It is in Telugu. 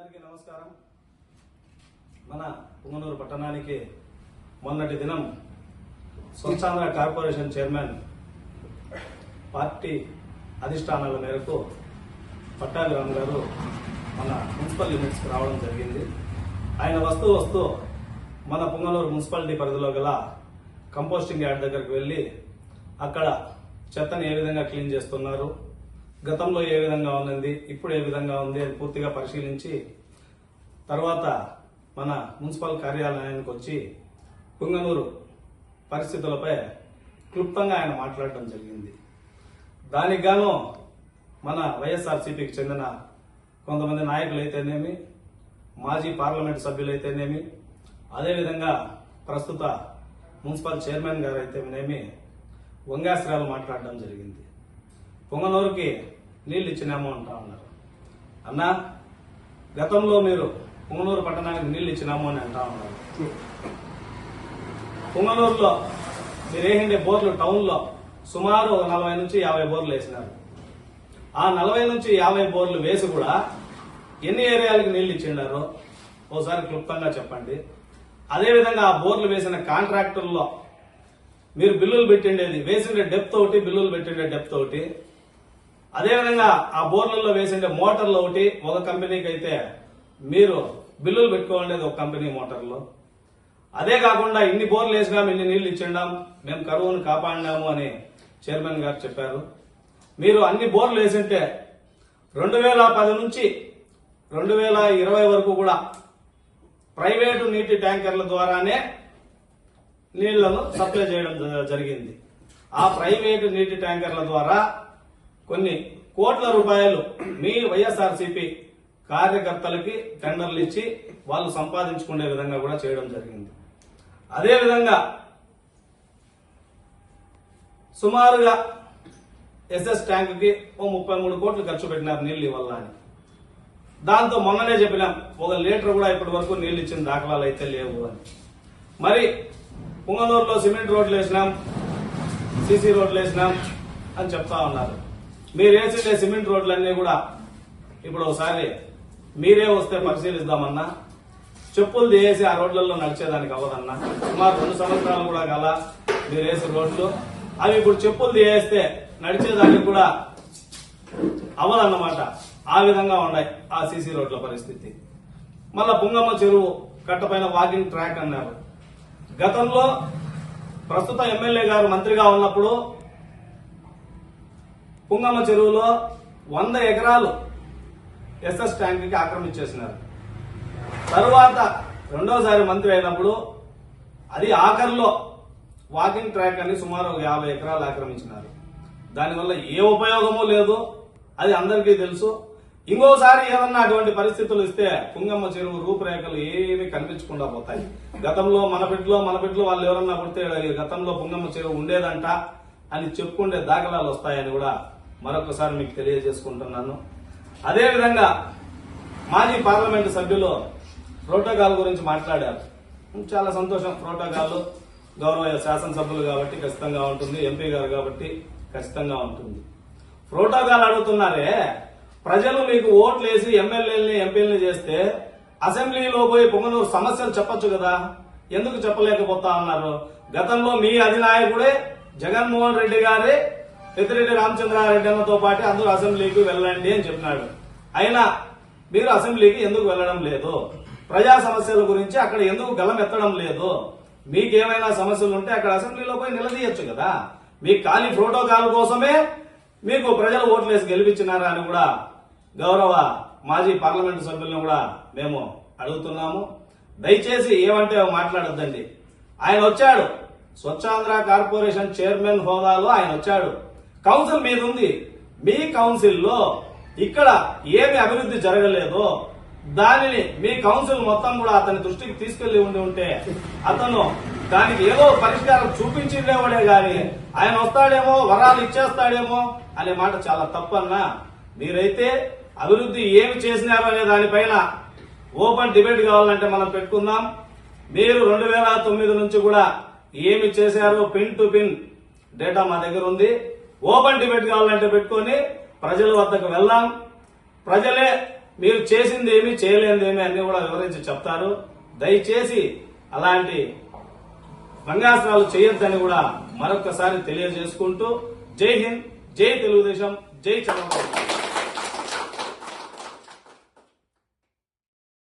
అందరికీ నమస్కారం. మన పుంగనూరు పట్టణానికి మొన్నటి దినం స్వచ్ఛాంధ్ర కార్పొరేషన్ చైర్మన్ పార్టీ అధిష్టానాల మేరకు పట్టాభిరామ్ గారు మన మున్సిపల్ యూనిట్స్కి రావడం జరిగింది. ఆయన వస్తూ వస్తూ మన పుంగనూరు మున్సిపాలిటీ పరిధిలో గల కంపోస్టింగ్ యార్డ్ దగ్గరికి వెళ్ళి అక్కడ చెత్తని ఏ విధంగా క్లీన్ చేస్తున్నారు గతంలో ఏ విధంగా ఉన్నది ఇప్పుడు ఏ విధంగా ఉంది అని పూర్తిగా పరిశీలించి తర్వాత మన మున్సిపల్ కార్యాలయానికి వచ్చి పుంగనూరు పరిస్థితులపై క్లుప్తంగా ఆయన మాట్లాడటం జరిగింది. దానికి గాను మన వైఎస్ఆర్సీపీకి చెందిన కొంతమంది నాయకులు అయితేనేమి మాజీ పార్లమెంట్ సభ్యులైతేనేమి అదేవిధంగా ప్రస్తుత మున్సిపల్ చైర్మన్ గారు అయితేనేమి వంగాశ్రాలు మాట్లాడడం జరిగింది. పొంగనూరుకి నీళ్ళు ఇచ్చినాము అంటా ఉన్నారు. అన్నా గతంలో మీరు పొంగనూరు పట్టణానికి నీళ్ళు ఇచ్చినాము అని అంటా ఉన్నారు. పొంగనూరులో మీరు వేసిండే బోర్లు టౌన్లో సుమారు ఒక నలభై నుంచి యాభై బోర్లు వేసినారు. ఆ నలభై నుంచి యాభై బోర్లు వేసి కూడా ఎన్ని ఏరియాలకు నీళ్ళు ఇచ్చిండారో ఓసారి క్లుప్తంగా చెప్పండి. అదేవిధంగా ఆ బోర్లు వేసిన కాంట్రాక్టుల్లో మీరు బిల్లులు పెట్టిండేది వేసిండే డెప్త్ ఒకటి బిల్లులు పెట్టిండే డెప్త్ ఒకటి. అదేవిధంగా ఆ బోర్లలో వేసిండే మోటార్లు ఒకటి ఒక కంపెనీకి అయితే మీరు బిల్లులు పెట్టుకోండి ఒక కంపెనీ మోటార్లు. అదే కాకుండా ఇన్ని బోర్లు వేసినాం ఇన్ని నీళ్ళు ఇచ్చిండాం మేము కరువును కాపాడినాము అని చైర్మన్ గారు చెప్పారు. మీరు అన్ని బోర్లు వేసింటే రెండు వేల పది నుంచి రెండు వేల ఇరవై వరకు కూడా ప్రైవేటు నీటి ట్యాంకర్ల ద్వారానే నీళ్ళను సప్లై చేయడం జ- జరిగింది. ఆ ప్రైవేటు నీటి ట్యాంకర్ల ద్వారా కొన్ని కోట్ల రూపాయలు మీ వైఎస్ఆర్సీపీ కార్యకర్తలకి టెండర్లు ఇచ్చి వాళ్ళు సంపాదించుకునే విధంగా కూడా చేయడం జరిగింది. అదేవిధంగా సుమారుగా ఎస్ఎస్ ట్యాంకుకి ఓ ముప్పై మూడు కోట్లు ఖర్చు పెట్టినారు నీళ్ళు ఇవ్వాలని. అని దాంతో మొన్ననే చెప్పినాం ఒక లీటర్ కూడా ఇప్పటి వరకు నీళ్ళు ఇచ్చిన దాఖలాలు అయితే లేవు అని. మరి పుంగనూరులో సిమెంట్ రోడ్లు వేసినాం సీసీ రోడ్లు వేసినాం అని చెప్తా ఉన్నారు. మీరు వేసిండే సిమెంట్ రోడ్లన్నీ కూడా ఇప్పుడు ఒకసారి మీరే వస్తే పరిశీలిద్దామన్నా. చెప్పులు తీసి ఆ రోడ్లలో నడిచేదానికి అవ్వదన్నా. సుమారు రెండు సంవత్సరాలు కూడా గల మీరు వేసే రోడ్లు. అవి ఇప్పుడు చెప్పులు తీయేస్తే నడిచేదానికి కూడా అవ్వదన్నమాట. ఆ విధంగా ఉన్నాయి ఆ సీసీ రోడ్ల పరిస్థితి. మళ్ళా పుంగమ్మ చెరువు కట్టపైన వాకింగ్ ట్రాక్ అన్నారు. గతంలో ప్రస్తుత ఎమ్మెల్యే గారు మంత్రిగా ఉన్నప్పుడు పుంగమ్మ చెరువులో వంద ఎకరాలు ఎస్ఎస్ ట్యాంక్కి ఆక్రమించేసినారు. తరువాత రెండోసారి మంత్రి అయినప్పుడు అది ఆఖరిలో వాకింగ్ ట్రాక్ అని సుమారు ఒక యాభై ఎకరాలు ఆక్రమించినారు. దానివల్ల ఏ ఉపయోగమూ లేదు అది అందరికీ తెలుసు. ఇంకోసారి ఏదన్నా అటువంటి పరిస్థితులు ఇస్తే పుంగమ్మ చెరువు రూపురేఖలు ఏమి కనిపించకుండా పోతాయి. గతంలో మన బిడ్డలో మన బిడ్డలో వాళ్ళు ఎవరన్నా పుడితే గతంలో పుంగమ్మ చెరువు ఉండేదంట అని చెప్పుకుండే దాఖలాలు వస్తాయని కూడా మరొకసారి మీకు తెలియజేసుకుంటున్నాను. అదేవిధంగా మాజీ పార్లమెంటు సభ్యులు ప్రోటోకాల్ గురించి మాట్లాడారు. చాలా సంతోషం ప్రోటోకాల్ గౌరవ శాసనసభ్యులు కాబట్టి ఖచ్చితంగా ఉంటుంది ఎంపీ గారు కాబట్టి ఖచ్చితంగా ఉంటుంది. ప్రోటోకాల్ అడుగుతున్నారే ప్రజలు మీకు ఓట్లు వేసి ఎమ్మెల్యేలని ఎంపీలని చేస్తే అసెంబ్లీలో పోయి పొంగనూరు సమస్యలు చెప్పొచ్చు కదా? ఎందుకు చెప్పలేకపోతా ఉన్నారు గతంలో మీ అధినాయకుడే జగన్మోహన్ రెడ్డి గారే పెద్దిరెడ్డి రామచంద్రారెడ్డి అన్నతో పాటు అందరూ అసెంబ్లీకి వెళ్ళండి అని చెప్పినాడు. అయినా మీరు అసెంబ్లీకి ఎందుకు వెళ్ళడం లేదు? ప్రజా సమస్యల గురించి అక్కడ ఎందుకు గలం ఎత్తడం లేదు? మీకేమైనా సమస్యలు ఉంటే అక్కడ అసెంబ్లీలో పోయి నిలదీయొచ్చు కదా. మీ ఖాళీ ప్రోటోకాల్ కోసమే మీకు ప్రజలు ఓట్లు వేసి గెలిపించినారా అని కూడా గౌరవ మాజీ పార్లమెంటు సభ్యులను కూడా మేము అడుగుతున్నాము. దయచేసి ఏమంటే మాట్లాడొద్దండి. ఆయన వచ్చాడు. స్వచ్ఛాంధ్ర కార్పొరేషన్ చైర్మన్ హోదాలో ఆయన వచ్చాడు. కౌన్సిల్ మీద ఉంది. మీ కౌన్సిల్లో ఇక్కడ ఏమి అభివృద్ధి జరగలేదో దానిని మీ కౌన్సిల్ మొత్తం కూడా అతని దృష్టికి తీసుకెళ్ళి ఉండి ఉంటే అతను దానికి ఏదో పరిష్కారం చూపించిండేవాడే గాని ఆయన వస్తాడేమో వరాలు ఇచ్చేస్తాడేమో అనే మాట చాలా తప్పన్నా. మీరైతే అభివృద్ధి ఏమి చేసినారో అనే దానిపైన ఓపెన్ డిబేట్ కావాలంటే మనం పెట్టుకుందాం. మీరు రెండు వేల తొమ్మిది నుంచి కూడా ఏమి చేశారో పిన్ టు పిన్ డేటా మా దగ్గర ఉంది. ఓపెన్ డిబేట్ కావాలంటే పెట్టుకొని ప్రజల వద్దకు వెళ్దాం. ప్రజలే మీరు చేసింది ఏమి చేయలేనిది ఏమి అన్ని కూడా వివరించి చెప్తారు. దయచేసి అలాంటి భంగాస్త్రాలు చేయొద్దని కూడా మరొకసారి తెలియజేసుకుంటూ జై హింద్ జై తెలుగుదేశం జై చంద్రబాబు.